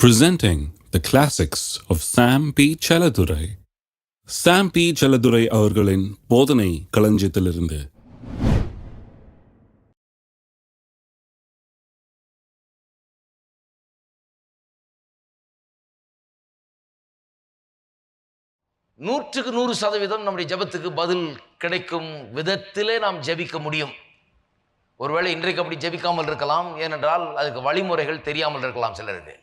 presenting the classics of Sam P. Chaladurai. Sam P. Chaladurai அவர்களின் போதனை களஞ்சியத்திலிருந்து நூற்றுக்கு நூறு சதவீதம் நம்முடைய ஜெபத்துக்கு பதில் கிடைக்கும் விதத்திலே நாம் ஜெபிக்க முடியும் ஒருவேளை இன்றைக்கு அப்படி ஜெபிக்காமல் இருக்கலாம் ஏனென்றால் அதுக்கு வழிமுறைகள் தெரியாமல் இருக்கலாம் சிலருக்கு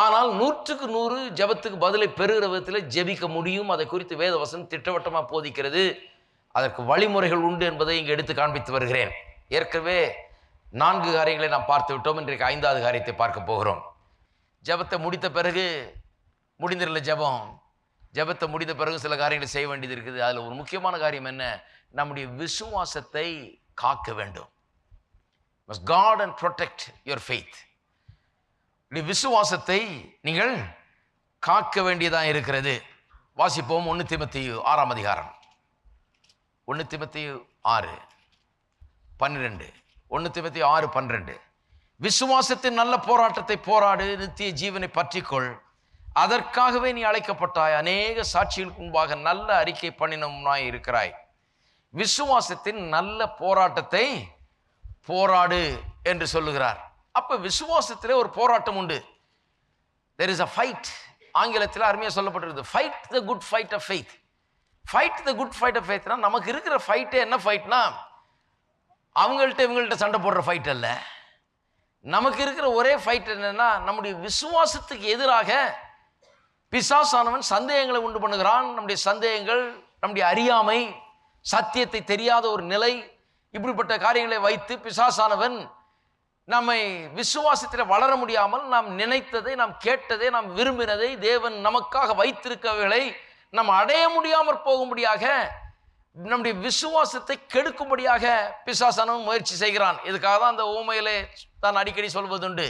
ஆனால் நூற்றுக்கு நூறு ஜெபத்துக்கு பதிலை பெறுகிற விதத்தில் ஜெபிக்க முடியும். அதை குறித்து வேதவசனம் திட்டவட்டமாக போதிக்கிறது. அதற்கு வழிமுறைகள் உண்டு என்பதை இங்கே எடுத்து காண்பித்து வருகிறேன். ஏற்கனவே நான்கு காரியங்களை நாம் பார்த்து விட்டோம். இன்றைக்கு ஐந்தாவது காரியத்தை பார்க்க போகிறோம். ஜெபத்தை முடித்த பிறகு முடிந்திரல ஜெபம். ஜெபத்தை முடித்த பிறகு சில காரியங்களை செய்ய வேண்டியது இருக்குது. அதில் ஒரு முக்கியமான காரியம் என்ன? நம்முடைய விசுவாசத்தை காக்க வேண்டும். Must guard and protect your faith இப்படி விசுவாசத்தை நீங்கள் காக்க வேண்டியதாக இருக்கிறது. வாசிப்போம் ஒன்று திமத்தியு ஆறாம் அதிகாரம். ஒன்று திமத்தியு ஆறு பன்னிரெண்டு. ஒன்று திமத்தி ஆறு பன்னிரெண்டு. விசுவாசத்தின் நல்ல போராட்டத்தை போராடு நித்திய ஜீவனை பற்றிக்கொள். அதற்காகவே நீ அழைக்கப்பட்டாய். அநேக சாட்சிகளுக்கு முன்பாக நல்ல அறிக்கை பண்ணினோம்னாய் இருக்கிறாய். விசுவாசத்தின் நல்ல போராட்டத்தை போராடு என்று சொல்லுகிறார். அப்போ விசுவாசத்திலே ஒரு போராட்டம் உண்டு. தெர் இஸ் அ ஃபைட் ஆங்கிலத்தில் அருமையாக சொல்லப்பட்டிருக்கு fight the good fight of faith fight the good fight of ஃபெய்த்னா நமக்கு இருக்கிற ஃபைட்டே என்ன ஃபைட்னா அவங்கள்ட்ட இவங்கள்ட்ட சண்டை போடுற ஃபைட் அல்ல. நமக்கு இருக்கிற ஒரே ஃபைட் என்னன்னா நம்முடைய விசுவாசத்துக்கு எதிராக பிசாசானவன் சந்தேகங்களை உண்டு பண்ணுகிறான். நம்முடைய சந்தேகங்கள் நம்முடைய அறியாமை சத்தியத்தை தெரியாத ஒரு நிலை இப்படிப்பட்ட காரியங்களை வைத்து பிசாசானவன் நம்மை விசுவாசத்தில் வளர முடியாமல் நாம் நினைத்ததை நாம் கேட்டதை நாம் விரும்பினதை தேவன் நமக்காக வைத்திருக்கவைகளை நாம் அடைய முடியாமற் போகும்படியாக நம்முடைய விசுவாசத்தை கெடுக்கும்படியாக பிசாசானவன் முயற்சி செய்கிறான். இதுக்காக தான் அந்த ஊமையிலே தான் அடிக்கடி சொல்வதுண்டு.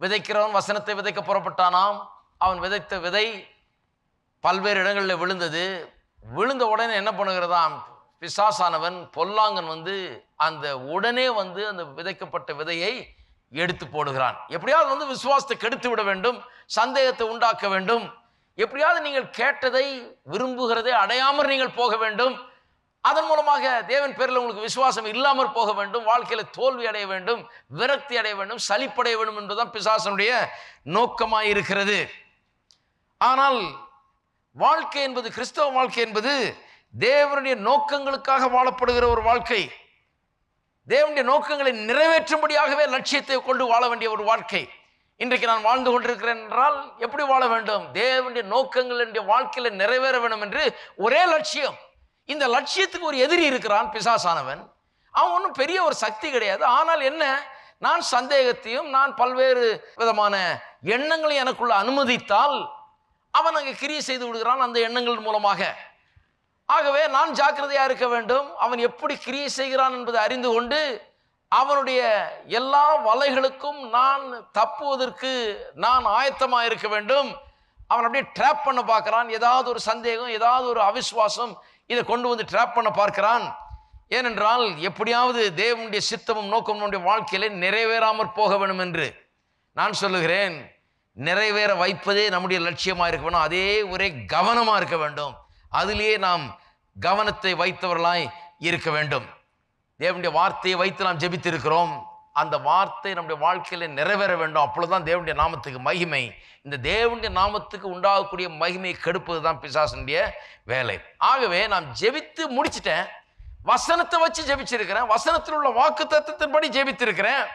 விதைக்கிறவன் வசனத்தை விதைக்க புறப்பட்டானாம். அவன் விதைத்த விதை பல்வேறு இடங்களில் விழுந்தது. விழுந்த உடனே என்ன பண்ணுகிறதாம்? பிசாசானவன் பொல்லாங்கன் வந்து அந்த உடனே வந்து அந்த விதைக்கப்பட்ட விதையை எடுத்து போடுகிறான். எப்படியாவது வந்து விசுவாசத்தை கெடுத்து விட வேண்டும் சந்தேகத்தை உண்டாக்க வேண்டும். எப்படியாவது நீங்கள் கேட்டதை விரும்புகிறதை அடையாமல் நீங்கள் போக வேண்டும். அதன் மூலமாக தேவன் பேரில் உங்களுக்கு விசுவாசம் இல்லாமல் போக வேண்டும் வாழ்க்கையில் தோல்வி அடைய வேண்டும் விரக்தி அடைய வேண்டும் சலிப்படைய வேண்டும் என்பதுதான் பிசாசனுடைய நோக்கமாக இருக்கிறது. ஆனால் வாழ்க்கை என்பது கிறிஸ்தவ வாழ்க்கை என்பது தேவனுடைய நோக்கங்களுக்காக வாழப்படுகிற ஒரு வாழ்க்கை. தேவனுடைய நோக்கங்களை நிறைவேற்றும்படியாகவே லட்சியத்தை கொண்டு வாழ வேண்டிய ஒரு வாழ்க்கை. இன்றைக்கு நான் வாழ்ந்து கொண்டிருக்கிறேன் என்றால் எப்படி வாழ வேண்டும்? தேவனுடைய நோக்கங்கள் என்னுடைய வாழ்க்கையில் நிறைவேற வேண்டும் என்று ஒரே லட்சியம். இந்த லட்சியத்துக்கு ஒரு எதிரி இருக்கிறான் பிசாசானவன். அவன் ஒன்றும் பெரிய ஒரு சக்தி கிடையாது. ஆனால் என்ன? நான் சந்தேகத்தையும் நான் பல்வேறு விதமான எண்ணங்களை எனக்குள்ள அனுமதித்தால் அவன் அங்கே கிரியை செய்து விடுகிறான் அந்த எண்ணங்கள் மூலமாக. ஆகவே நான் ஜாக்கிரதையாக இருக்க வேண்டும். அவன் எப்படி கிரியை செய்கிறான் என்பதை அறிந்து கொண்டு அவனுடைய எல்லா வலைகளுக்கும் நான் தப்புவதற்கு நான் ஆயத்தமாக இருக்க வேண்டும். அவன் அப்படியே ட்ராப் பண்ண பார்க்குறான். ஏதாவது ஒரு சந்தேகம் ஏதாவது ஒரு அவிஸ்வாசம் இதை கொண்டு வந்து ட்ராப் பண்ண பார்க்கிறான். ஏனென்றால் எப்படியாவது தேவனுடைய சித்தமும் நோக்கம் நம்முடைய வாழ்க்கையிலே நிறைவேறாமற் போக வேண்டும் என்று நான் சொல்லுகிறேன். நிறைவேற வைப்பதே நம்முடைய லட்சியமாக இருக்க வேணும் அதே ஒரே கவனமாக இருக்க வேண்டும். அதிலேயே நாம் கவனத்தை வைத்தவர்களாய் இருக்க வேண்டும். தேவனுடைய வார்த்தையை வைத்து நாம் ஜெபித்திருக்கிறோம். அந்த வார்த்தை நம்முடைய வாழ்க்கையில் நிறைவேற வேண்டும். அப்பொழுதுதான் தேவனுடைய நாமத்துக்கு மகிமை. இந்த தேவனுடைய நாமத்துக்கு உண்டாகக்கூடிய மகிமையை கெடுப்பது தான் பிசாசனுடைய வேலை. ஆகவே நான் ஜெபித்து முடிச்சிட்டேன். வசனத்தை வச்சு ஜெபிச்சிருக்கிறேன். வசனத்தில் உள்ள வாக்கு தத்துவத்தின்படி ஜெபித்திருக்கிறேன்.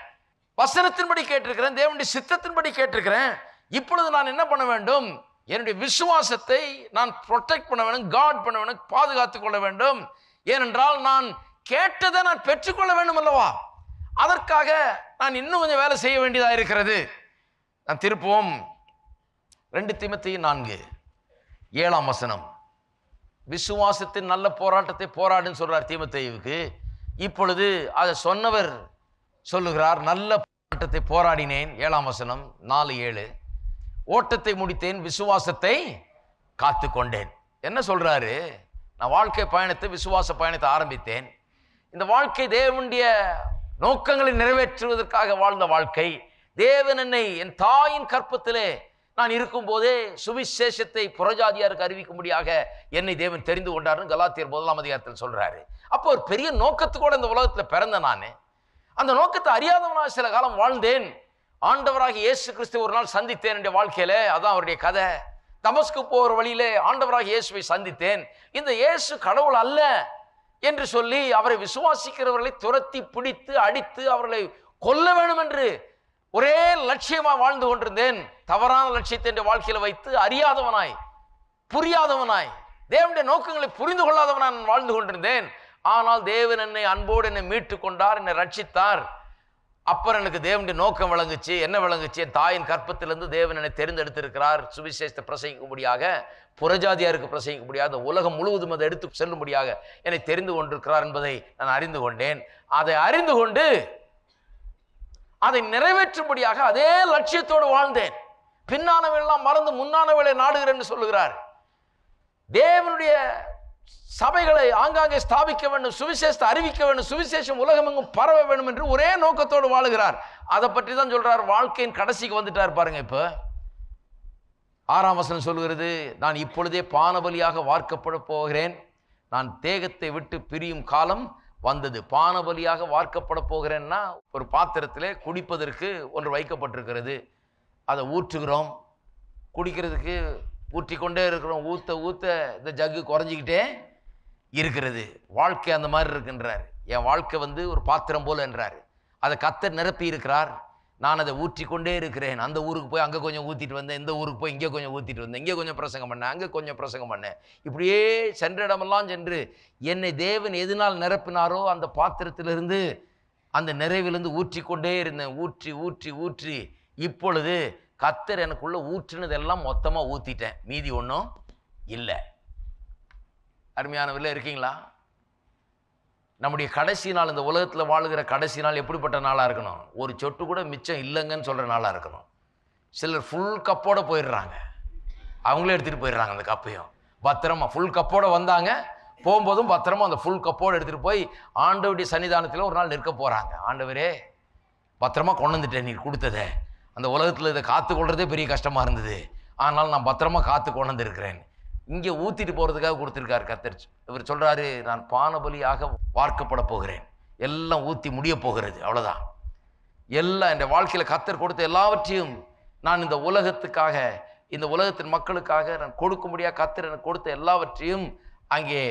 வசனத்தின்படி கேட்டிருக்கிறேன். தேவனுடைய சித்தத்தின்படி கேட்டிருக்கிறேன். இப்பொழுது நான் என்ன பண்ண வேண்டும்? என்னுடைய விசுவாசத்தை நான் ப்ரொடெக்ட் பண்ண வேண்டும் காட் பண்ண வேண்டும் பாதுகாத்து கொள்ள வேண்டும். ஏனென்றால் நான் கேட்டதை நான் பெற்றுக்கொள்ள வேண்டும் அல்லவா அதற்காக நான் இன்னும் கொஞ்சம் வேலை செய்ய வேண்டியதாக இருக்கிறது. நான் திருப்புவோம். ரெண்டு திமத்தி நான்கு. ஏழாம் வசனம். விசுவாசத்தின் நல்ல போராட்டத்தை போராடுன்னு சொல்றார் தீமத்தேவுக்கு இப்பொழுது அதை சொன்னவர் சொல்லுகிறார் நல்ல போராட்டத்தை போராடினேன். ஏழாம் வசனம் நாலு ஏழு. ஓட்டத்தை முடித்தேன் விசுவாசத்தை காத்து கொண்டேன் என்ன சொல்றாரு? நான் வாழ்க்கை பயணத்தை விசுவாச பயணத்தை ஆரம்பித்தேன். இந்த வாழ்க்கை தேவனுடைய நோக்கங்களை நிறைவேற்றுவதற்காக வாழ்ந்த வாழ்க்கை. தேவன் என்னை என் தாயின் கற்பத்திலே நான் இருக்கும்போதே சுவிசேஷத்தை புறஜாதியாருக்கு அறிவிக்கும்படியாக என்னை தேவன் தெரிந்து கொண்டாருன்னு கலாத்தியர் முதலாம் அதிகாரத்தில் சொல்றாரு. அப்போ ஒரு பெரிய நோக்கத்துக்கூட இந்த உலகத்தில் பிறந்த நான். அந்த நோக்கத்தை அறியாதவனாக சில காலம் வாழ்ந்தேன். ஆண்டவராக இயேசு கிறிஸ்து ஒரு நாள் சந்தித்தேன் என்ற வாழ்க்கையில அதான் அவருடைய கதை. தமஸ்கு போகிற வழியிலே ஆண்டவராக இயேசுவை சந்தித்தேன். இந்த இயேசு கடவுள் அல்ல என்று சொல்லி அவரை விசுவாசிக்கிறவர்களை துரத்தி பிடித்து அடித்து அவர்களை கொல்ல வேண்டும் என்று ஒரே லட்சியமா வாழ்ந்து கொண்டிருந்தேன். தவறான லட்சியத்தை என்ற வாழ்க்கையில வைத்து அறியாதவனாய் புரியாதவனாய் தேவனுடைய நோக்கங்களை புரிந்து கொள்ளாதவனாய் நான் வாழ்ந்து கொண்டிருந்தேன். ஆனால் தேவன் என்னை அன்போடு என்னை மீட்டு கொண்டார் என்னை ரட்சித்தார். அப்புறம் எனக்கு தேவனுடைய நோக்கம் விளங்குச்சு என்ன விளங்குச்சு? தாயின் கற்பத்திலிருந்து தேவன் என்னை தெரிந்தெடுத்திருக்கிறார். சுவிசேஷத்தை பிரசங்கிக்கும்படியாக புறஜாதியாருக்கு பிரசங்கிக்கும்படியாக உலகம் முழுவதும் அதை எடுத்து செல்லும்படியாக என்னை தெரிந்து கொண்டிருக்கிறார் என்பதை நான் அறிந்து கொண்டேன். அதை அறிந்து கொண்டு அதை நிறைவேற்றும்படியாக அதே லட்சியத்தோடு வாழ்ந்தேன். பின்னானவெல்லாம் மறந்து முன்னானவளை நாடுகிறேன் சொல்லுகிறார். தேவனுடைய சபைகளை ஆங்காங்கே ஸ்தாபிக்க வேண்டும் சுவிசேஷத்தை அறிவிக்க வேண்டும் சுவிசேஷம் உலகமெங்கும் பரவ வேண்டும் என்று ஒரே நோக்கத்தோடு வாழுகிறார். அதை பற்றி தான் சொல்றார். வாழ்க்கையின் கடைசிக்கு வந்துட்டார் பாருங்க இப்போ. ஆறாம் வசனம் சொல்லுகிறது நான் இப்பொழுதே பானபலியாக வார்க்கப்பட போகிறேன். நான் தேகத்தை விட்டு பிரியும் காலம் வந்தது. பானபலியாக வார்க்கப்பட போகிறேன்னா ஒரு பாத்திரத்தில் குடிப்பதற்கு ஒன்று வைக்கப்பட்டிருக்கிறது. அதை ஊற்றுகிறோம். குடிக்கிறதுக்கு ஊற்றி கொண்டே இருக்கிறோம். ஊத்த ஊத்த இந்த ஜக்கு குறைஞ்சிக்கிட்டே இருக்கிறது. வாழ்க்கை அந்த மாதிரி இருக்குன்றார். என் வாழ்க்கை வந்து ஒரு பாத்திரம் போல் என்றார். அதை கத்த நிரப்பி இருக்கிறார். நான் அதை ஊற்றி கொண்டே இருக்கிறேன். அந்த ஊருக்கு போய் அங்கே கொஞ்சம் ஊற்றிட்டு வந்தேன். இந்த ஊருக்கு போய் இங்கே கொஞ்சம் ஊற்றிட்டு வந்தேன். இங்கே கொஞ்சம் பிரசங்கம் பண்ணேன். அங்கே கொஞ்சம் பிரசங்கம் பண்ணேன். இப்படியே சென்ற இடமெல்லாம் சென்று என்னை தேவன் எதனால் நிரப்பினாரோ அந்த பாத்திரத்திலிருந்து அந்த நிறைவிலிருந்து ஊற்றி கொண்டே இருந்தேன். ஊற்றி ஊற்றி ஊற்றி இப்பொழுது கத்தர் எனக்குள்ள ஊற்றுனதெல்லாம் மொத்தமாக ஊற்றிட்டேன் மீதி ஒன்றும் இல்லை. அருமையானவரில் இருக்கீங்களா? நம்முடைய கடைசி நாள் இந்த உலகத்தில் வாழுகிற கடைசி நாள் எப்படிப்பட்ட நாளாக இருக்கணும்? ஒரு சொட்டு கூட மிச்சம் இல்லைங்கன்னு சொல்கிற நாளாக இருக்கணும். சிலர் ஃபுல் கப்போடு போயிடுறாங்க. அவங்களே எடுத்துகிட்டு போயிடுறாங்க அந்த கப்பையும். பத்திரமா ஃபுல் கப்போடு வந்தாங்க. போகும்போதும் பத்திரமா அந்த ஃபுல் கப்போடு எடுத்துகிட்டு போய் ஆண்டவருடைய சன்னிதானத்தில் ஒரு நாள் நிற்க போகிறாங்க ஆண்டவரே பத்திரமா கொண்டு வந்துட்டேன் நீர் கொடுத்ததை. அந்த உலகத்தில் இதை காத்து கொள்றதே பெரிய கஷ்டமாக இருந்தது. ஆனால் நான் பத்திரமா காத்து கொண்டு வந்திருக்கிறேன். இங்கே ஊற்றிட்டு போகிறதுக்காக கொடுத்துருக்காரு கத்தர் இவர் சொல்கிறாரு நான் பானபலியாக வார்க்கப்பட போகிறேன். எல்லாம் ஊற்றி முடிய போகிறது அவ்வளோதான் எல்லாம் இந்த வாழ்க்கையில் கத்தர் கொடுத்த எல்லாவற்றையும் நான் இந்த உலகத்துக்காக இந்த உலகத்தின் மக்களுக்காக நான் கொடுக்கும்படியாக கத்தர் எனக்கு கொடுத்த எல்லாவற்றையும் அங்கே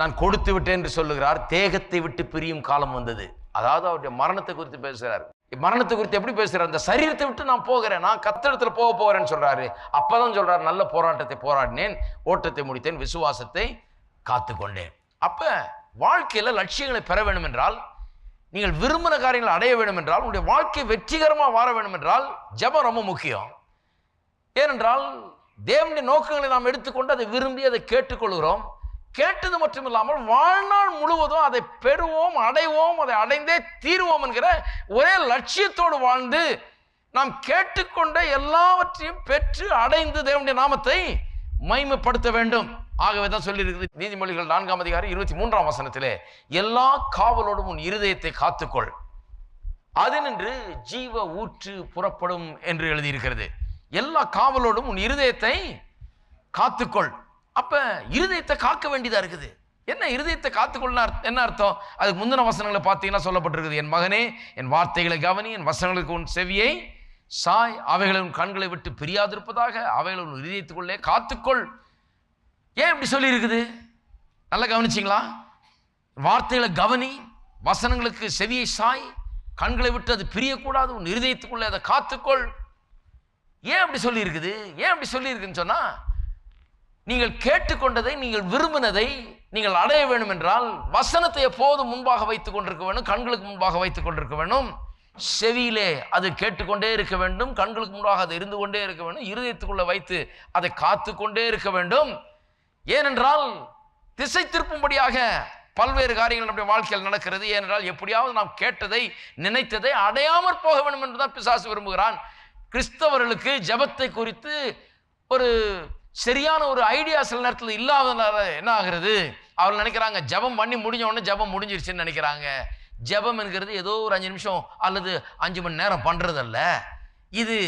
நான் கொடுத்து விட்டேன் என்று சொல்லுகிறார். தேகத்தை விட்டு பிரியும் காலம் வந்தது. அதாவது அவருடைய மரணத்தை குறித்து பேசுகிறார். மரணத்தை குறித்து எப்படி பேசுகிறார் அந்த சரீரத்தை விட்டு நான் போகிறேன். நான் கத்திடத்துல போக போகிறேன்னு சொல்கிறாரு அப்போதான் சொல்கிறார் நல்ல போராட்டத்தை போராடினேன் ஓட்டத்தை முடித்தேன் விசுவாசத்தை காத்துக்கொண்டேன். அப்போ வாழ்க்கையில் லட்சியங்களை பெற வேண்டும் என்றால் நீங்கள் விரும்பின காரியங்களை அடைய வேண்டும் என்றால் உங்களுடைய வாழ்க்கை வெற்றிகரமாக வாழ வேண்டும் என்றால் ஜெபம் ரொம்ப முக்கியம். ஏனென்றால் தேவனுடைய நோக்கங்களை நாம் எடுத்துக்கொண்டு அதை விரும்பி அதை கேட்டுக்கொள்கிறோம். கேட்டது மட்டும் இல்லாமல் வாழ்நாள் முழுவதும் அதை பெறுவோம் அடைவோம் அதை அடைந்தே தீருவோம் என்கிற ஒரே லட்சியத்தோடு வாழ்ந்து நாம் கேட்டுக்கொண்ட எல்லாவற்றையும் பெற்று அடைந்து தேவனுடைய நாமத்தை மைமைப்படுத்த வேண்டும். ஆகவே தான் சொல்லியிருக்கிறது நீதிமொழிகள் நான்காம் அதிகாரம் இருபத்தி மூன்றாம் வசனத்திலே எல்லா காவலோடும் உன் இருதயத்தை காத்துக்கொள். அதனின்று ஜீவ ஊற்று புறப்படும் என்று எழுதியிருக்கிறது. எல்லா காவலோடும் உன் இருதயத்தை காத்துக்கொள். அப்ப இருதயத்தை காக்க வேண்டியதா இருக்குது. என்ன இருதயத்தை காத்துக்கொள்ள என்ன அர்த்தம்? அதுக்கு முந்தின வசனங்களை பார்த்தீங்கன்னா சொல்லப்பட்டிருக்குது என் மகனே என் வார்த்தைகளை கவனி என் வசனங்களுக்கு உன் செவியை சாய் அவைகளை உன் கண்களை விட்டு பிரியாதிருப்பதாக அவைகளை உன் இதயத்துக்குள்ளே காத்துக்கொள் ஏன் இப்படி சொல்லியிருக்குது? நல்லா கவனிச்சிங்களா? வார்த்தைகளை கவனி வசனங்களுக்கு செவியை சாய் கண்களை விட்டு அது பிரியக்கூடாது உன் இருதயத்துக்குள்ளே அதை காத்துக்கொள் ஏன் அப்படி சொல்லியிருக்குது? ஏன் அப்படி சொல்லியிருக்குன்னு சொன்னால் நீங்கள் கேட்டுக்கொண்டதை நீங்கள் விரும்பினதை நீங்கள் அடைய வேண்டும் என்றால் வசனத்தை எப்போதும் முன்பாக வைத்துக் கொண்டிருக்க வேண்டும் கண்களுக்கு முன்பாக வைத்துக் கொண்டிருக்க வேண்டும். செவியிலே அது கேட்டுக்கொண்டே இருக்க வேண்டும் கண்களுக்கு முன்பாக அது இருந்து கொண்டே இருக்க வேண்டும் இருதயத்துக்குள்ளே வைத்து அதை காத்து கொண்டே இருக்க வேண்டும். ஏனென்றால் திசை திருப்பும்படியாக பல்வேறு காரியங்கள் நம்முடைய வாழ்க்கையில் நடக்கிறது. ஏனென்றால் எப்படியாவது நாம் கேட்டதை நினைத்ததை அடையாமற் போக வேண்டும் என்றுதான் பிசாசு விரும்புகிறான். கிறிஸ்தவர்களுக்கு ஜெபத்தை குறித்து ஒரு சரியான ஒரு ஐடியா சில நேரத்தில் இல்லாதனால என்ன ஆகுறது? அவர்கள் நினைக்கிறாங்க ஜெபம் பண்ணி முடிஞ்ச உடனே ஜபம் முடிஞ்சிருச்சுன்னு நினைக்கிறாங்க. ஜெபம் என்கிறது ஏதோ ஒரு அஞ்சு நிமிஷம் அல்லது அஞ்சு மணி நேரம் பண்ணுறதல்ல இது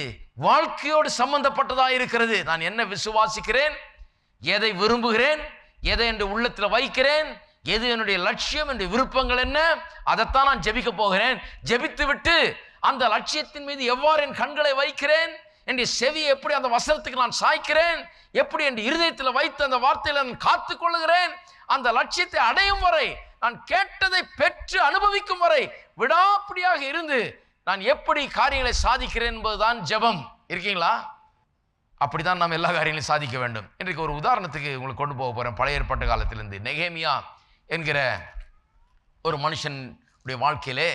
வாழ்க்கையோடு சம்பந்தப்பட்டதாக இருக்கிறது. நான் என்ன விசுவாசிக்கிறேன்? எதை விரும்புகிறேன்? எதை என்று உள்ளத்தில் வைக்கிறேன்? எது என்னுடைய லட்சியம்? என்னுடைய விருப்பங்கள் என்ன? அதைத்தான் நான் ஜெபிக்க போகிறேன். ஜெபித்து விட்டு அந்த லட்சியத்தின் மீது எவ்வாறு என் கண்களை வைக்கிறேன்? என்னுடைய செவியை எப்படி அந்த வசனத்துக்கு நான் சாய்க்கிறேன்? எப்படி என் இருதயத்தில் வைத்து அந்த வார்த்தையில் நான் காத்து கொள்ளுகிறேன்? அந்த லட்சியத்தை அடையும் வரை நான் கேட்டதை பெற்று அனுபவிக்கும் வரை விடாப்பிடியாக இருந்து நான் எப்படி காரியங்களை சாதிக்கிறேன் என்பதுதான் ஜெபம். இருக்கீங்களா? அப்படிதான் நாம் எல்லா காரியங்களையும் சாதிக்க வேண்டும். இன்றைக்கு ஒரு உதாரணத்துக்கு உங்களுக்கு கொண்டு போக போகிறேன் பழைய ஏற்பாட்டு காலத்திலிருந்து. நெகேமியா என்கிற ஒரு மனுஷனுடைய வாழ்க்கையிலே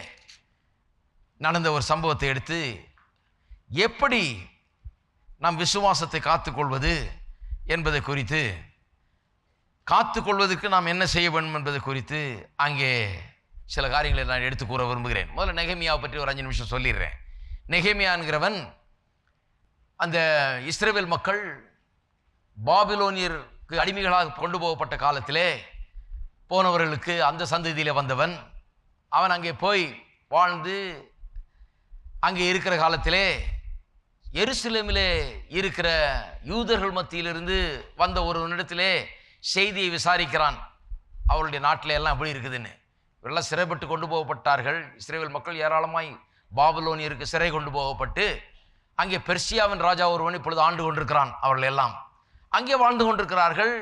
நடந்த ஒரு சம்பவத்தை எடுத்து எப்படி நாம் விசுவாசத்தை காத்துக்கொள்வது என்பதை குறித்து காத்துக்கொள்வதற்கு நாம் என்ன செய்ய வேண்டும் என்பது குறித்து அங்கே சில காரியங்களை நான் எடுத்து கூற விரும்புகிறேன். முதல்ல நெகமியாவை பற்றி ஒரு அஞ்சு நிமிஷம் சொல்லிடுறேன். நெகேமியான்கிறவன் அந்த இஸ்ரேவேல் மக்கள் பாபிலோனியருக்கு அடிமைகளாக கொண்டு போகப்பட்ட காலத்திலே போனவர்களுக்கு அந்த சந்ததியில் வந்தவன் அவன் அங்கே போய் வாழ்ந்து அங்கே இருக்கிற காலத்திலே எருசலேமிலே இருக்கிற யூதர்கள் மத்தியிலிருந்து வந்த ஒரு செய்தியை விசாரிக்கிறான். அவருடைய நாட்டில் எல்லாம் எப்படி இருக்குதுன்னு. இவரெல்லாம் சிறைப்பட்டு கொண்டு போகப்பட்டார்கள். இஸ்ரேல் மக்கள் ஏராளமாய் பாபிலோனியருக்கு சிறை கொண்டு போகப்பட்டு அங்கே பெர்சியாவின் ராஜா ஒருவன் இப்பொழுது ஆண்டு கொண்டிருக்கிறான் அவர்கள் எல்லாம். அங்கே வாழ்ந்து கொண்டிருக்கிறார்கள்.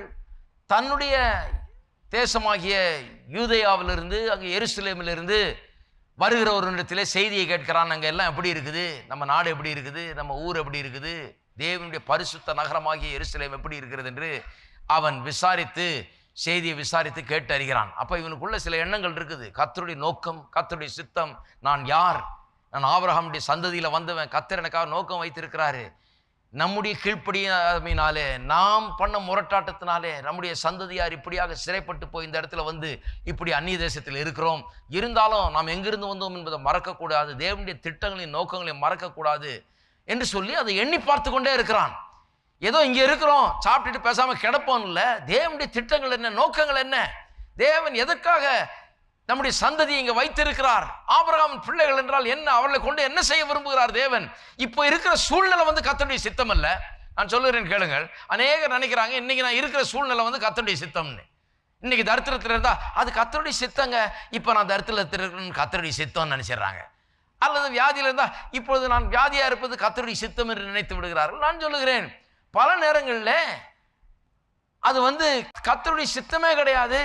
தன்னுடைய தேசமாகிய யூதயாவிலிருந்து அங்கே எருசலேமிலிருந்து வருகிற ஒரு இடத்திலே செய்தியை கேட்கிறான். அங்கே எல்லாம் எப்படி இருக்குது? நம்ம நாடு எப்படி இருக்குது? நம்ம ஊர் எப்படி இருக்குது? தேவனுடைய பரிசுத்த நகரமாகிய எருசலேம் எப்படி இருக்கிறது என்று அவன் விசாரித்து செய்தியை விசாரித்து கேட்டு அறிகிறான். அப்போ இவனுக்குள்ள சில எண்ணங்கள் இருக்குது. கத்தருடைய நோக்கம் கத்தருடைய சித்தம் நான் யார்? நான் ஆபிரகாமுடைய சந்ததியில் வந்தவன். கத்தர் எனக்காக நோக்கம் வைத்திருக்கிறாரு. நம்முடைய கீழ்ப்படியாமையினாலே நாம் பண்ண முரட்டாட்டத்தினாலே நம்முடைய சந்ததியார் இப்படியாக சிறைப்பட்டு போய் இந்த இடத்துல வந்து இப்படி அந்நிய தேசத்தில் இருக்கிறோம். இருந்தாலும் நாம் எங்கிருந்து வந்தோம் என்பதை மறக்கக்கூடாது. தேவனுடைய திட்டங்களையும் நோக்கங்களையும் மறக்கக்கூடாது என்று சொல்லி அதை எண்ணி பார்த்து கொண்டே இருக்கிறான். ஏதோ இங்கே இருக்கிறோம் சாப்பிட்டுட்டு பேசாமல் கிடப்போம் இல்லை தேவனுடைய திட்டங்கள் என்ன நோக்கங்கள் என்ன? தேவன் எதற்காக நம்முடைய சந்ததி இங்கே வைத்திருக்கிறார். ஆபிரகாம் பிள்ளைகள் என்றால் என்ன? அவர்களை கொண்டு என்ன செய்ய விரும்புகிறார் தேவன்? இப்போ இருக்கிற சூழ்நிலை வந்து கத்தனுடைய சித்தம் அல்ல. நான் சொல்லுகிறேன் கேளுங்கள். அநேகர் நினைக்கிறாங்க இன்னைக்கு நான் இருக்கிற சூழ்நிலை வந்து கத்தனுடைய சித்தம்னு. இன்னைக்கு தரித்திரத்தில் இருந்தால் அது கத்தருடைய சித்தங்க. இப்போ நான் தரித்திரத்தில் இருக்கணும்னு கத்தருடைய சித்தம்னு நினைச்சிடுறாங்க. அல்லது வியாதியில் இருந்தால் இப்பொழுது நான் வியாதியாக இருப்பது கத்தனுடைய சித்தம் என்று நினைத்து விடுகிறார்கள். நான் சொல்லுகிறேன். பல நேரங்களில் அது வந்து கத்தருடைய சித்தமே கிடையாது.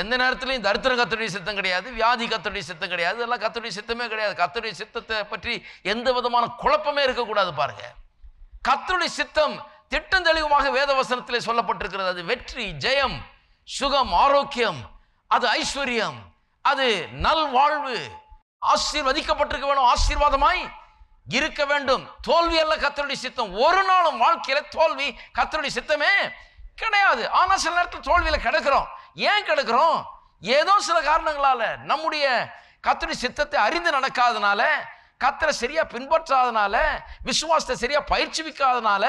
எந்த நேரத்திலையும் தரித்திரம் கத்தருடைய சித்தம் கிடையாது. வியாதி கத்தருடைய சித்தம் கிடையாது. இதெல்லாம் கத்தருடைய சித்தமே கிடையாது. கத்தருடைய சித்தத்தை பற்றி எந்த விதமான குழப்பமே இருக்கக்கூடாது பாருங்க. கத்தருடைய சித்தம் திட்டம் தெளிவுமாக வேதவசனத்தில் சொல்லப்பட்டிருக்கிறது. அது வெற்றி ஜெயம் சுகம் ஆரோக்கியம் அது ஐஸ்வர்யம் அது நல்வாழ்வு ஆசீர்வதிக்கப்பட்டிருக்க வேணும் ஆசீர்வாதமாய் இருக்க வேண்டும். தோல்வி அல்ல கத்தருடைய சித்தம். ஒரு நாளும் வாழ்க்கையில தோல்வி கத்தருடைய சித்தமே கிடையாது. ஆனால் சில நேரத்தில் தோல்வியில் கிடக்கிறோம். ஏன் கிடக்கிறோம்? ஏதோ சில காரணங்களால் நம்முடைய கத்தடி சித்தத்தை அறிந்து நடக்காதனால கத்தரை சரியாக பின்பற்றாதனால விசுவாசத்தை சரியாக பயிற்சிவிக்காதனால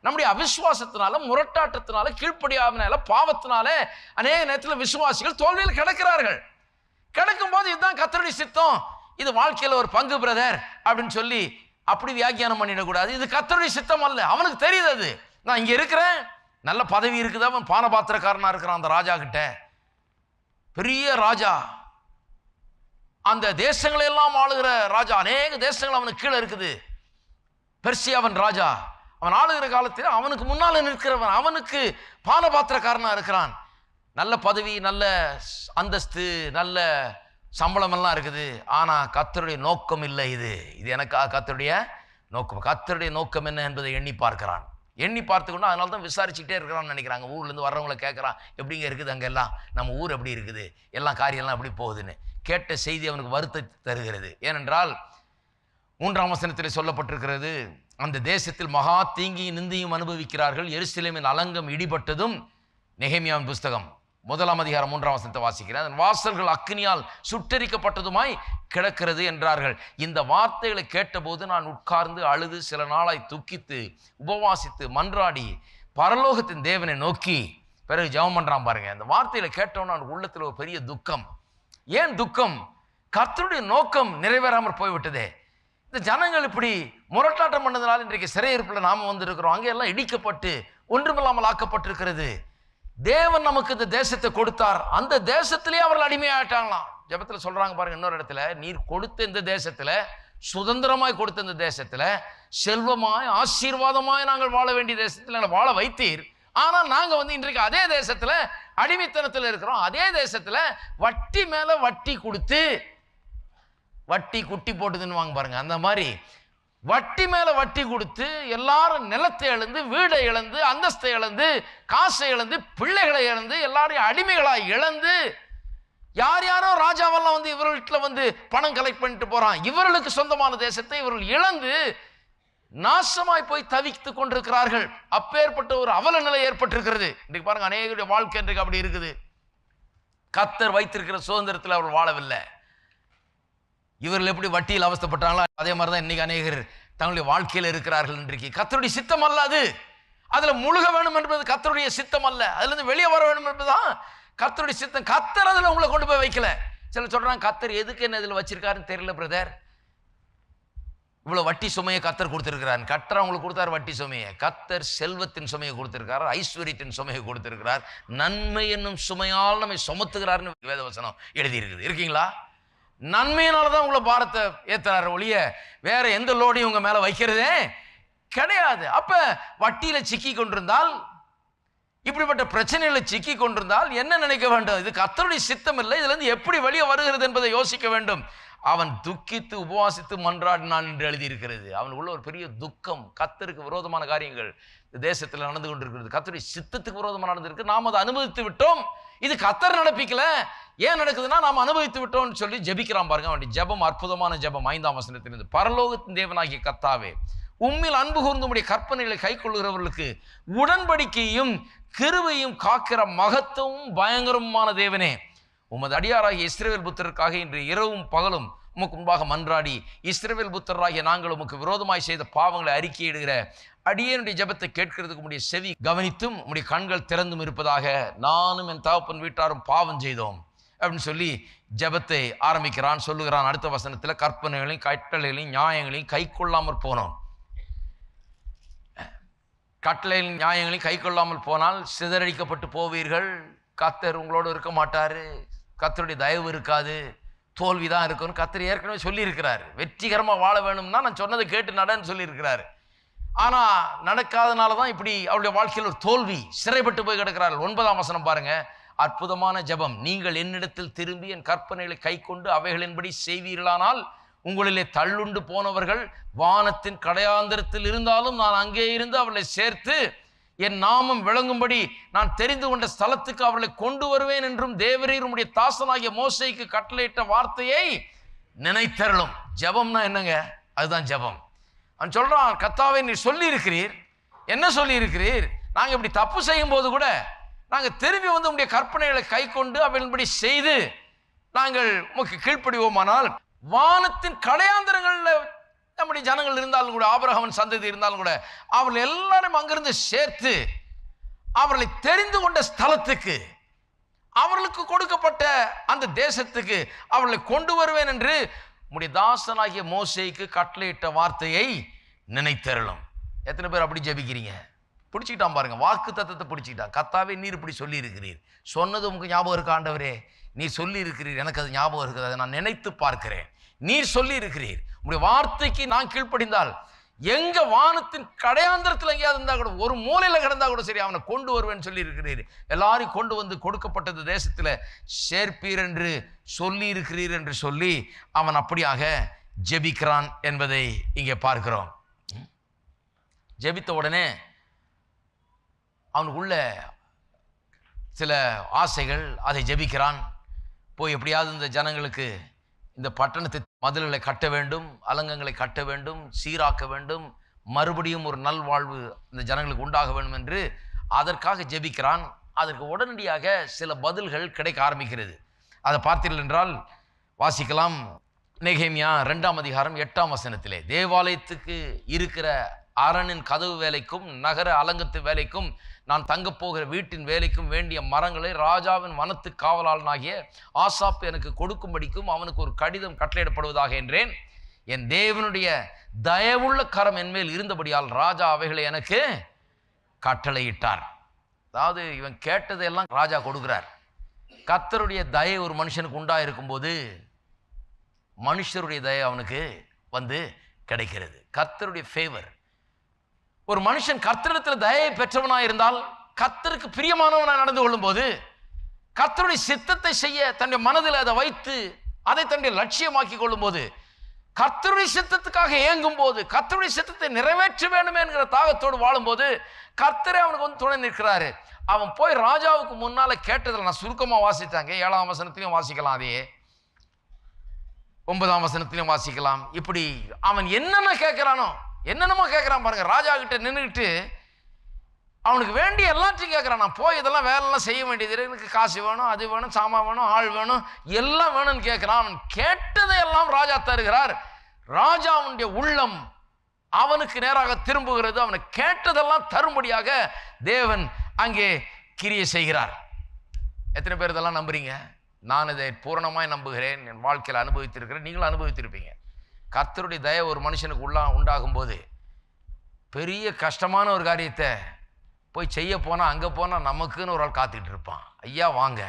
நம்முடைய அவிசுவாசத்தினால முரட்டாட்டத்தினால கீழ்ப்படியாதனால பாவத்தினால அநேக நேரத்தில் விசுவாசிகள் தோல்வியில் கிடக்கிறார்கள். கிடக்கும் போது இதுதான் கத்தருடைய சித்தம். இது வாழ்க்கையில் ஒரு பங்கு பிரதர் அப்படின்னு சொல்லி அப்படி வியாக்கியானம் பண்ணிடக்கூடாது. இது கத்தருடைய சித்தம் அல்ல. அவனுக்கு தெரியுது அது. நான் இங்கே இருக்கிறேன். நல்ல பதவி இருக்குது? அவன் பானபாத்திரக்காரனாக இருக்கிறான் அந்த ராஜா கிட்ட பெரிய ராஜா. அந்த தேசங்களை எல்லாம் ஆளுகிற ராஜா. அநேக தேசங்கள் அவனுக்கு கீழே இருக்குது. பெர்சியாவன் ராஜா. அவன் ஆளுகிற காலத்தில் அவனுக்கு முன்னால் நிற்கிறவன் அவனுக்கு பானபாத்திரக்காரனாக இருக்கிறான். நல்ல பதவி நல்ல அந்தஸ்து நல்ல சம்பளமெல்லாம் இருக்குது. ஆனால் கத்தருடைய நோக்கம் இல்லை இது. இது எனக்கு கத்தருடைய நோக்கம். கத்தருடைய நோக்கம் என்ன என்பதை எண்ணி பார்க்கிறான். எண்ணி பார்த்துக்கொண்டு அதனால தான் விசாரிச்சுட்டே இருக்கிறான்னு நினைக்கிறாங்க. ஊர்லேருந்து வர்றவங்கள கேட்குறான் எப்படிங்க இருக்குது அங்கே எல்லாம்? நம்ம ஊர் எப்படி இருக்குது? எல்லாம் காரியம்லாம் எப்படி போகுதுன்னு? கேட்ட செய்தி அவனுக்கு வருத்த தருகிறது. ஏனென்றால் மூன்றாம் வசனத்தில் சொல்லப்பட்டிருக்கிறது அந்த தேசத்தில் மகா தீங்கியும் நிந்தியும் அனுபவிக்கிறார்கள். எருசலேமின் அலங்கம் இடிபட்டதும் நெகேமியாவின் புஸ்தகம். முதலாம் அதிகாரம் மூன்றாம் வசனத்தை வாசிக்கிறேன். அதன் வாசல்கள் அக்னியால் சுட்டரிக்கப்பட்டதுமாய் கிடக்கிறது என்றார்கள். இந்த வார்த்தைகளை கேட்டபோது நான் உட்கார்ந்து அழுது சில நாளாய் துக்கித்து உபவாசித்து மன்றாடி பரலோகத்தின் தேவனை நோக்கி பிறகு ஜெபம் பண்ணுறான் பாருங்க. அந்த வார்த்தையில கேட்டோன்னு உள்ளத்தில் ஒரு பெரிய துக்கம். ஏன் துக்கம்? கர்த்தருடைய நோக்கம் நிறைவேறாமல் போய்விட்டதே. இந்த ஜனங்கள் இப்படி முரட்டாட்டம் பண்ணதுனால இன்றைக்கு சிறையிருப்பில் நாம் வந்திருக்கிறோம். அங்கே எல்லாம் இடிக்கப்பட்டு ஒன்றுமில்லாமல் ஆக்கப்பட்டிருக்கிறது. தேவன் நமக்கு இந்த தேசத்தை கொடுத்தார். அந்த தேசத்திலே அவர்கள் அடிமையாயிட்டாங்களாம். ஜெபத்தில் சொல்றாங்க பாருங்க இன்னொரு இடத்துல நீர் கொடுத்த இந்த தேசத்துல சுதந்திரமாய் கொடுத்த இந்த தேசத்துல செல்வமாய் ஆசீர்வாதமாய் நாங்கள் வாழ வேண்டிய தேசத்தில் வாழ வைத்தீர். ஆனால் நாங்கள் வந்து இன்றைக்கு அதே தேசத்தில் அடிமைத்தனத்தில் இருக்கிறோம். அதே தேசத்தில் வட்டி மேலே வட்டி கொடுத்து வட்டி குட்டி போட்டுதுன்னு வாங்க பாருங்க. அந்த மாதிரி வட்டி மேல வட்டி கொடுத்து எல்லாரும் நிலத்தை இழந்து வீடை இழந்து அந்தஸ்தை இழந்து காசை இழந்து பிள்ளைகளை இழந்து எல்லாரையும் அடிமைகளாய் இழந்து யார் யாரோ ராஜாவெல்லாம் வந்து இவர்கள்ட்ட வந்து பணம் கலெக்ட் பண்ணிட்டு போறான். இவர்களுக்கு சொந்தமான தேசத்தை இவர்கள் இழந்து நாசமாய் போய் தவித்து கொண்டிருக்கிறார்கள். அப்பேற்பட்ட ஒரு அவல நிலை ஏற்பட்டிருக்கிறது. இன்றைக்கு பாருங்க அநேகருடைய வாழ்க்கை இன்றைக்கு அப்படி இருக்குது? கத்தர் வைத்திருக்கிற சுதந்திரத்தில் அவர் வாழவில்லை. இவர்கள் எப்படி வட்டியில் அவஸ்தைப்பட்டாங்களோ அதே மாதிரி தான் இன்னைக்கு அநேகர் தங்களுடைய வாழ்க்கையில் இருக்கிறார்கள் இன்றைக்கு கத்தருடைய சித்தம் அல்ல அது. முழுக வேணும் என்பது கத்தருடைய சித்தம் அல்ல. அதுலேருந்து வெளியே வர வேணும் என்பதுதான் கத்தருடைய சித்தம். கத்தர் அதில் உங்களை கொண்டு போய் வைக்கல. சில சொல்கிறாங்க கத்தர் எதுக்கு என்ன இதில் வச்சிருக்காருன்னு தெரியல பிரதர். இவ்வளோ வட்டி சுமையை கத்தர் கொடுத்துருக்கிறார். கத்தர் அவங்களுக்கு கொடுத்தார் வட்டி சுமையை. கத்தர் செல்வத்தின் சுமையை கொடுத்திருக்கார். ஐஸ்வர்யத்தின் சுமையை கொடுத்துருக்கிறார். நன்மை என்னும் சுமையால் நம்மை சுமத்துகிறார்னு வேதவசனம் எழுதியிருக்குது. இருக்கீங்களா? நன்மையினால தான் உங்களை பாரத்தை ஏற்றுறாரு ஒழிய வேற எந்த லோடையும் உங்கள் மேலே வைக்கிறதே கிடையாது. அப்போ வட்டியில் சிக்கி கொண்டிருந்தால் இப்படிப்பட்ட பிரச்சனைகளை சிக்கி கொண்டிருந்தால் என்ன நினைக்க வேண்டும்? இது கத்தருடைய சித்தம் இல்லை இதுலேருந்து எப்படி வெளியே வருகிறது என்பதை யோசிக்க வேண்டும். அவன் துக்கித்து உபவாசித்து மன்றாடினான் என்று எழுதியிருக்கிறது. அவனுக்குள்ள ஒரு பெரிய துக்கம் கத்தருக்கு விரோதமான காரியங்கள் தேசத்தில் நடந்து கொண்டிருக்கிறது. கத்தருடைய சித்தத்துக்கு விரோதமாக நடந்திருக்கு. நாம் அதை அனுமதித்து விட்டோம். இது கத்தர் நடப்பிக்கல. ஏன் நடக்குதுன்னா நாம் அனுபவித்து விட்டோம்னு சொல்லி ஜெபிக்கிறான் பாருங்க. அவனுடைய ஜெபம் அற்புதமான ஜெபம் ஐந்தாம் வசனத்திலிருந்து. பரலோகத்தின் தேவனாகிய கத்தாவே உம்மில் அன்பு கூர்ந்து உடைய கற்பனைகளை கை கொள்ளுகிறவர்களுக்கு உடன்படிக்கையும் கிருவையும் காக்கிற மகத்துவம் பயங்கரமான தேவனே. உமது அடியாராகிய இஸ்ரேல் புத்தருக்காக இன்று இரவும் பகலும் உமக்கு முன்பாக மன்றாடி இஸ்ரவேல் புத்தராகிய நாங்கள் உமக்கு விரோதமாய் செய்த பாவங்களை அறிக்கையிடுகிற அடியனுடைய ஜெபத்தை கேட்கிறதுக்கு உடைய செவி கவனித்தும் உடைய கண்கள் திறந்தும் இருப்பதாக நானும் என் தகப்பன் வீட்டாரும் பாவம் செய்தோம் அப்படின்னு சொல்லி ஜெபத்தை ஆரம்பிக்கிறான் சொல்லுகிறான். அடுத்த வசனத்தில் கற்பனைகளையும் கட்டளைகளையும் நியாயங்களையும் கை கொள்ளாமல் போனோம். கட்டளையின் நியாயங்களையும் கை கொள்ளாமல் போனால் சிதறடிக்கப்பட்டு போவீர்கள். கத்தர் உங்களோடு இருக்க மாட்டார். கத்தருடைய தயவு இருக்காது. தோல்வி தான் இருக்கும்னு கத்தர் ஏற்கனவே சொல்லியிருக்கிறார். வெற்றிகரமாக வாழ வேணும்னா நான் சொன்னதை கேட்டு நடன்னு சொல்லியிருக்கிறாரு. ஆனால் நடக்காதனால தான் இப்படி அவருடைய வாழ்க்கையில் ஒரு தோல்வி சிறைப்பட்டு போய் கிடக்கிறார்கள். ஒன்பதாம் வசனம் பாருங்க. அற்புதமான ஜெபம். நீங்கள் என்னிடத்தில் திரும்பி என் கற்பனைகளை கை கொண்டு அவைகளின்படி செய்வீர்களானால் உங்களிலே தள்ளுண்டு போனவர்கள் வானத்தின் கடையாந்திரத்தில் இருந்தாலும் நான் அங்கே இருந்து அவர்களை சேர்த்து என் நாமம் விளங்கும்படி நான் தெரிந்து கொண்ட ஸ்தலத்துக்கு அவர்களை கொண்டு வருவேன் என்றும் தேவரீர் உடைய தாசனாகிய மோசைக்கு கட்டளையிட்ட வார்த்தையை நினைத்தருளும். ஜெபம்னா என்னங்க? அதுதான் ஜெபம். அவன் சொல்கிறான் கத்தாவை நீ சொல்லியிருக்கிறீர். என்ன சொல்லியிருக்கிறீர்? நாங்கள் இப்படி தப்பு செய்யும் போது கூட நாங்கள் திரும்பி வந்து உங்களுடைய கற்பனைகளை கை கொண்டு அவையின்படி செய்து நாங்கள் உமக்கு கீழ்ப்படிவோமானால் வானத்தின் கடையாந்திரங்களில் நம்முடைய ஜனங்கள் இருந்தாலும் கூட ஆபரகவன் சந்ததி இருந்தாலும் கூட அவர்கள் எல்லாரும் அங்கிருந்து சேர்த்து அவர்களை தெரிந்து கொண்ட ஸ்தலத்துக்கு அவர்களுக்கு கொடுக்கப்பட்ட அந்த தேசத்துக்கு அவர்களை கொண்டு வருவேன் என்று உடைய தாசனாகிய மோசேக்கு கட்டளையிட்ட வார்த்தையை நினைத்தருளும். எத்தனை பேர் அப்படி ஜெபிக்கிறீங்க? பிடிச்சிக்கிட்டான் பாருங்க வாக்கு தத்தத்தை பிடிச்சிக்கிட்டான். கத்தாவே நீர் இப்படி சொல்லியிருக்கிறீர். சொன்னது உங்களுக்கு ஞாபகம் இருக்கா ஆண்டவரே? சொல்லியிருக்கிறீர். எனக்கு அது ஞாபகம் இருக்குது. அதை நான் நினைத்து பார்க்கிறேன். நீர் சொல்லி இருக்கிறீர் உங்களுடைய வார்த்தைக்கு நான் கீழ்ப்படிந்தால் எங்க வானத்தின் கடையாந்திரத்தில் எங்கேயாவது இருந்தால் கூட ஒரு மூலையில் கிடந்தா கூட சரி அவனை கொண்டு வருவேன் சொல்லி இருக்கிறீர் எல்லாரையும் கொண்டு வந்து கொடுக்கப்பட்டது தேசத்தில் சேர்ப்பீர் என்று சொல்லி இருக்கிறீர் என்று சொல்லி அவன் அப்படியாக ஜெபிக்கிறான் என்பதை இங்கே பார்க்கிறோம். ஜெபித்த உடனே அவனுக்குள்ள சில ஆசைகள் அதை ஜெபிக்கிறான். போய் எப்படியாவது இந்த ஜனங்களுக்கு இந்த பட்டணத்தை மதில்களை கட்ட வேண்டும் அலங்கங்களை கட்ட வேண்டும் சீராக்க வேண்டும் மறுபடியும் ஒரு நல்வாழ்வு இந்த ஜனங்களுக்கு உண்டாக வேண்டும் என்று அதற்காக ஜெபிக்கிறான். அதற்கு உடனடியாக சில பதில்கள் கிடைக்க ஆரம்பிக்கிறது. அதை பார்த்தீர்கள் என்றால் வாசிக்கலாம். நெகேமியா ரெண்டாம் அதிகாரம் எட்டாம் வசனத்திலே தேவாலயத்துக்கு இருக்கிற அரணின் கதவு வேலைக்கும் நகர அலங்கத்து வேலைக்கும் நான் தங்கப் போகிற வீட்டின் வேலைக்கும் வேண்டிய மரங்களை ராஜாவின் வனத்து காவலாளனாகிய ஆசாப் எனக்கு கொடுக்கும்படிக்கும் அவனுக்கு ஒரு கடிதம் கட்டளையிடப்படுவதாக என்றேன். என் தேவனுடைய தயவுள்ள கரம் என்மேல் இருந்தபடியால் ராஜா அவைகளை எனக்கு கட்டளையிட்டார். அதாவது இவன் கேட்டதையெல்லாம் ராஜா கொடுக்குறார். கர்த்தருடைய தயை ஒரு மனுஷனுக்கு உண்டாக இருக்கும்போது மனுஷருடைய தயை அவனுக்கு வந்து கிடைக்கிறது. கத்தருடைய ஃபேவர் ஒரு மனுஷன் கர்த்தரிடத்தில் தயவை பெற்றவனாக இருந்தால் கர்த்தருக்கு பிரியமானவனாக நடந்து கொள்ளும்போது கர்த்தருடைய சித்தத்தை செய்ய தன்னுடைய மனதில் அதை வைத்து அதை தன்னுடைய லட்சியமாக்கி கொள்ளும்போது கர்த்தருடைய சித்தத்துக்காக ஏங்கும் போது கர்த்தருடைய சித்தத்தை நிறைவேற்ற வேண்டுமே என்கிற தாகத்தோடு வாழும்போது கர்த்தரே அவனுக்கு வந்து துணை நிற்கிறாரு. அவன் போய் ராஜாவுக்கு முன்னால் கேட்டதில் நான் சுருக்கமாக வாசித்தாங்க. ஏழாம் வசனத்திலையும் வாசிக்கலாம் அதையே. ஒன்பதாம் வசனத்திலையும் வாசிக்கலாம். இப்படி அவன் என்னென்ன கேட்குறானோ என்னென்னமோ கேட்குறான் பாருங்க. ராஜா கிட்ட நின்றுக்கிட்டு அவனுக்கு வேண்டிய எல்லாத்தையும் கேட்குறான் நான் போய் இதெல்லாம் வேலைலாம் செய்ய வேண்டியது எனக்கு காசு வேணும் அது வேணும் சாமான் வேணும் ஆள் வேணும் எல்லாம் வேணும்னு கேட்குறான் அவன் கேட்டதை எல்லாம் ராஜா தருகிறார். ராஜாவுடைய உள்ளம் அவனுக்கு நேராக திரும்புகிறது. அவனை கேட்டதெல்லாம் தரும்படியாக தேவன் அங்கே கிரியை செய்கிறார். எத்தனை பேர் இதெல்லாம் நம்புறீங்க? நான் இதை பூரணமாய் நம்புகிறேன். என் வாழ்க்கையில் அனுபவித்திருக்கிறேன். நீங்களும் அனுபவித்திருப்பீங்க. கர்த்தருடைய தயை ஒரு மனுஷனுக்கு உள்ளா உண்டாகும் போது பெரிய கஷ்டமான ஒரு காரியத்தை போய் செய்ய போனால் அங்கே போனால் நமக்குன்னு ஒரு ஆள் காத்துக்கிட்டு இருப்பான். ஐயா வாங்க.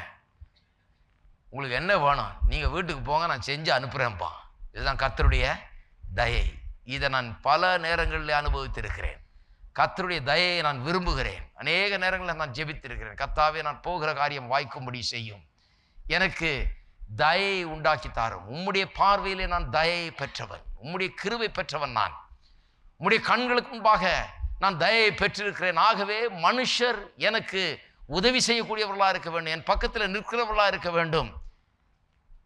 உங்களுக்கு என்ன வேணும்? நீங்கள் வீட்டுக்கு போங்க நான் செஞ்சு அனுப்புகிறேன்ப்பா இதுதான் கத்தருடைய தயை. இதை நான் பல நேரங்களில் அனுபவித்திருக்கிறேன். கத்தருடைய தயையை நான் விரும்புகிறேன். அநேக நேரங்களில் நான் ஜெபித்திருக்கிறேன். கத்தாவே நான் போகிற காரியம் வாய்க்கும்படி செய்யும். எனக்கு தயை உண்டாக்கி தாரும். உம்முடைய பார்வையிலே நான் தயையை பெற்றவன். உம்முடைய கிருவை பெற்றவன் நான். உம்முடைய கண்களுக்கு முன்பாக நான் தயையை பெற்றிருக்கிறேன். ஆகவே மனுஷர் எனக்கு உதவி செய்யக்கூடியவர்களாக இருக்க வேண்டும். என் பக்கத்தில் நிற்கிறவர்களாக இருக்க வேண்டும்.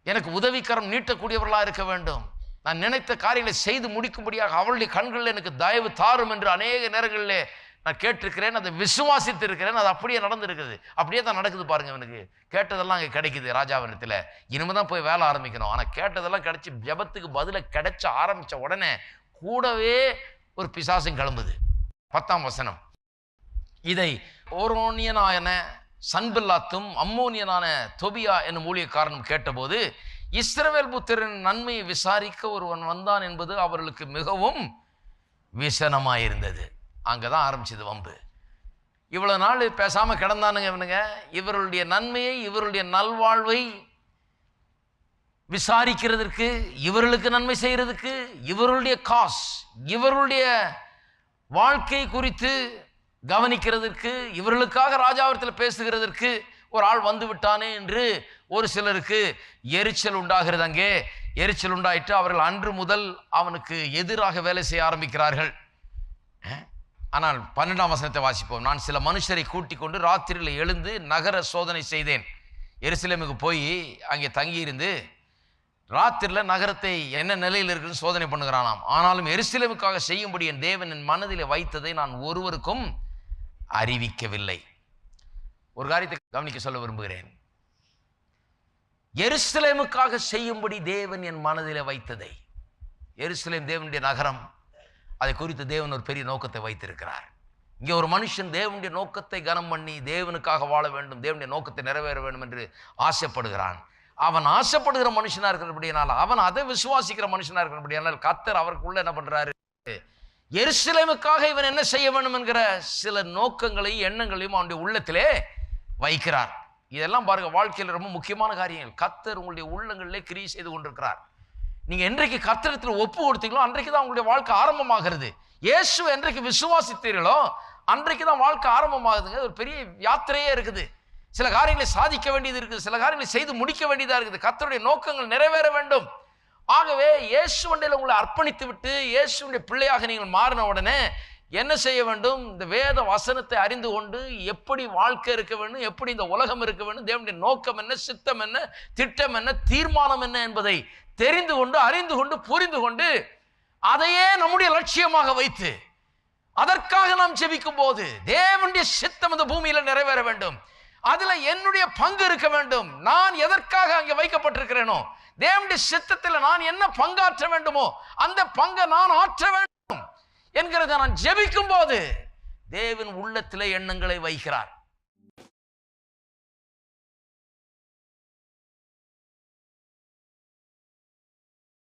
எனக்கு உதவிக்கரம் நீட்டக்கூடியவர்களாக இருக்க வேண்டும். நான் நினைத்த காரியங்களை செய்து முடிக்கும்படியாக அவளுடைய கண்களில் எனக்கு தயவு தாரும் என்று அநேக நேரங்களிலே நான் கேட்டிருக்கிறேன் அதை விசுவாசித்து இருக்கிறேன் அது அப்படியே நடந்திருக்குது. அப்படியே தான் நடக்குது பாருங்க இவனுக்கு. கேட்டதெல்லாம் அங்கே கிடைக்குது ராஜாவினத்தில். இனிமே தான் போய் வேலை ஆரம்பிக்கணும். ஆனால் கேட்டதெல்லாம் கிடச்சி ஜபத்துக்கு பதிலை கிடைச்ச ஆரம்பித்த உடனே கூடவே ஒரு பிசாசும் கிளம்புது. பத்தாம் வசனம். இதை ஓரோனியனாயன சன்பில்லாத்தும் அம்மோனியனான தொபியா என்னும் ஊழியக்காரனும் கேட்டபோது இஸ்ரவேல் புத்திரன் நன்மையை விசாரிக்க ஒருவன் வந்தான் என்பது அவர்களுக்கு மிகவும் விசனமாயிருந்தது. அங்கே தான் ஆரம்பிச்சது வம்பு. இவ்வளோ நாள் பேசாமல் கிடந்தானுங்க இவனுங்க. இவருடைய நன்மையை இவருடைய நல்வாழ்வை விசாரிக்கிறதுக்கு இவர்களுக்கு நன்மை செய்கிறதுக்கு இவருடைய காஸ் இவருடைய வாழ்க்கை குறித்து கவனிக்கிறதற்கு இவர்களுக்காக ராஜாவரத்தில் பேசுகிறதற்கு ஒரு ஆள் வந்து விட்டானே என்று ஒரு சிலருக்கு எரிச்சல் உண்டாகிறது அங்கே. எரிச்சல் உண்டாயிட்டு அவர்கள் அன்று முதல் அவனுக்கு எதிராக வேலை செய்ய ஆரம்பிக்கிறார்கள். ஆனால் பன்னெண்டாம் வசனத்தை வாசிப்போம். நான் சில மனுஷரை கூட்டிக் கொண்டு ராத்திரியில் எழுந்து நகர சோதனை செய்தேன். எருசலேமுக்கு போய் அங்கே தங்கியிருந்து ராத்திரியில் நகரத்தை என்ன நிலையில் இருக்குன்னு சோதனை பண்ணுகிறானாம். ஆனாலும் எருசலேமுக்காக செய்யும்படி என் தேவன் என் மனதில் வைத்ததை நான் ஒருவருக்கும் அறிவிக்கவில்லை. ஒரு காரியத்தை கவனிக்க சொல்ல விரும்புகிறேன். எருசலேமுக்காக செய்யும்படி தேவன் என் மனதில் வைத்ததை. எருசலேம் தேவனுடைய நகரம். அதை குறித்து தேவன் ஒரு பெரிய நோக்கத்தை வைத்திருக்கிறார். இங்கே ஒரு மனுஷன் தேவனுடைய நோக்கத்தை கனம் பண்ணி தேவனுக்காக வாழ வேண்டும் தேவனுடைய நோக்கத்தை நிறைவேற வேண்டும் என்று ஆசைப்படுகிறான். அவன் ஆசைப்படுகிற மனுஷனாக இருக்கிறபடியானால் அவன் அதை விசுவாசிக்கிற மனுஷனாக இருக்கிறபடியானால் கத்தர் அவருக்குள்ள என்ன பண்றாரு? எருசலேமுக்காக இவன் என்ன செய்ய வேண்டும் என்கிற சில நோக்கங்களையும் எண்ணங்களையும் அவனுடைய உள்ளத்திலே வைக்கிறார். இதெல்லாம் பாருங்க வாழ்க்கையில் ரொம்ப முக்கியமான காரியங்கள். கத்தர் உங்களுடைய உள்ளங்களிலே கிரி செய்து கொண்டிருக்கிறார். நீங்கள் என்றைக்கு கர்த்தரத்தில் ஒப்பு கொடுத்தீங்களோ அன்றைக்கு தான் உங்களுடைய வாழ்க்கை ஆரம்பமாகிறது. இயேசு என்றைக்கு விசுவாசித்தீர்களோ அன்றைக்கு தான் வாழ்க்கை ஆரம்பமாகுதுங்க. ஒரு பெரிய யாத்திரையே இருக்குது. சில காரியங்களை சாதிக்க வேண்டியது இருக்குது. சில காரியங்களை செய்து முடிக்க வேண்டியதாக இருக்குது. கத்தருடைய நோக்கங்கள் நிறைவேற வேண்டும். ஆகவே இயேசு வண்டியில் உங்களை அர்ப்பணித்து விட்டு இயேசுடைய பிள்ளையாக நீங்கள் மாறின உடனே என்ன செய்ய வேண்டும்? இந்த வேத வசனத்தை அறிந்து கொண்டு எப்படி வாழ்க்கை இருக்க வேண்டும்? எப்படி இந்த உலகம் இருக்க வேண்டும்? தேவனுடைய நோக்கம் என்ன? சித்தம் என்ன? திட்டம் என்ன? தீர்மானம் என்ன என்பதை தெரிந்து கொண்டு அறிந்து கொண்டு புரிந்து கொண்டு அதையே நம்முடைய லட்சியமாக வைத்து அதற்காக நாம் ஜெபிக்கும் போது தேவனுடைய சித்தம் இந்த பூமியில் நிறைவேற வேண்டும். அதில் என்னுடைய பங்கு இருக்க வேண்டும். நான் எதற்காக அங்கே வைக்கப்பட்டிருக்கிறேனோ தேவனுடைய சித்தத்தில் நான் என்ன பங்காற்ற வேண்டுமோ அந்த பங்கை நான் ஆற்ற வேண்டும். என்கிறத நான் ஜெபிக்கும் போது தேவன் உள்ளத்திலே எண்ணங்களை வைக்கிறார்.